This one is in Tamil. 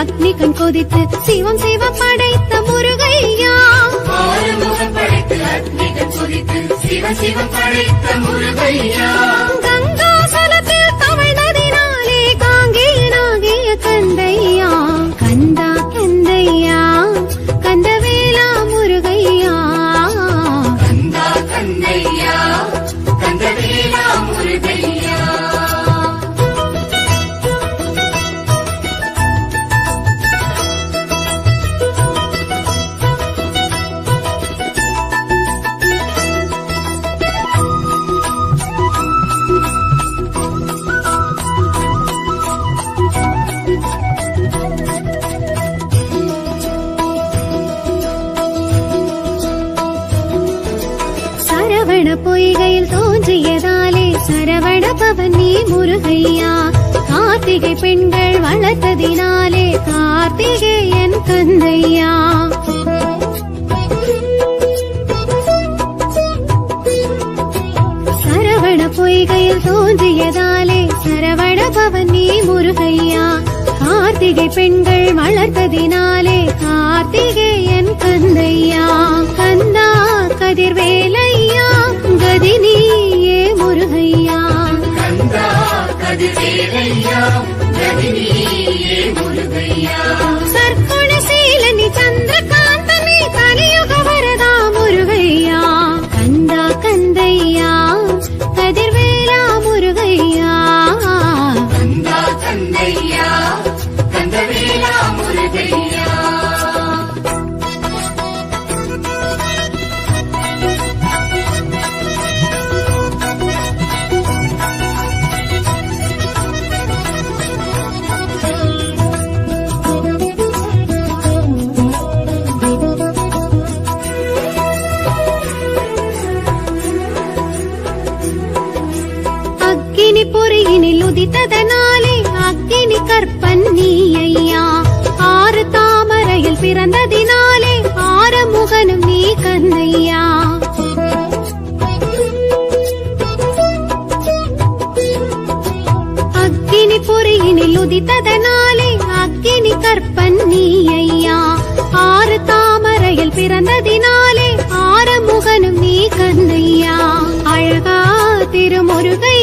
அக்னி கண் கொதித்து சிவம் சிவ படைத்த முருகையா ஆறுமுகம் படைத்து அக்னிகள் கொதித்து சிவ சிவ படைத்த முருகையா பொய்கையில் தோன்றியதாலே சரவண பவன் நீ முருகையா. கார்த்திகை பெண்கள் வளர்த்ததினாலே கார்த்திகேயன் கந்தையா சரவண பொய்கையில் தோன்றியதாலே சரவண பவன் நீ முருகையா. கார்த்திகை பெண்கள் வளர்த்ததினாலே கார்த்திகை அக்கினி உதித்ததனாலே அக்கினி கற்பன் நீ ஐயா ஆறு தாமரையில் பிறந்ததினாலே ஆரமுகனும் நீ கந்தையா அக்கினி பொறியினில் உதித்ததனாலே அக்கினி கற்பன் நீ ஐயா ஆறு தாமரையில் பிறந்ததினாலே ஆரமுகனும் நீ கந்தையா அழகா திருமுருகை